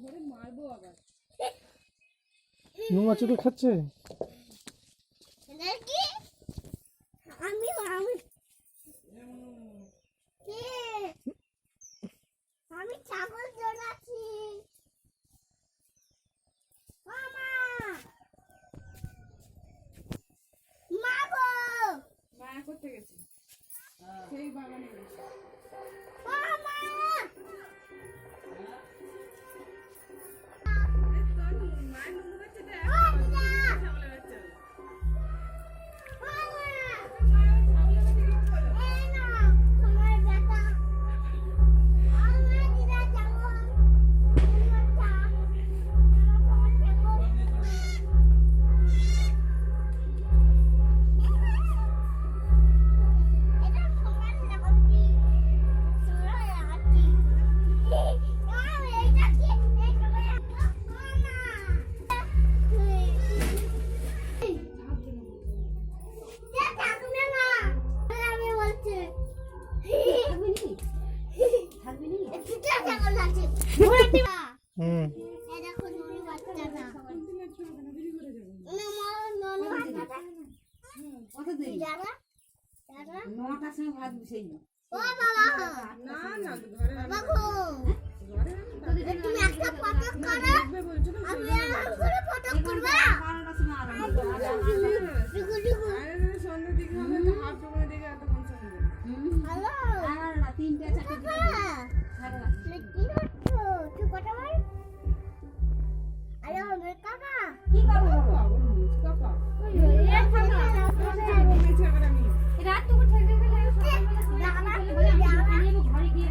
ধরে মারবো আবার। মৌমাছি তো খাচ্ছে? আমি আমি আমি ছাগল জোড়াচ্ছি। মা! মা করতে গেছে সেই বাগানে গেছে। হুম। নটার সময় ভাত বসেই না। না না ঘরে ঘরে ঘরে গিয়ে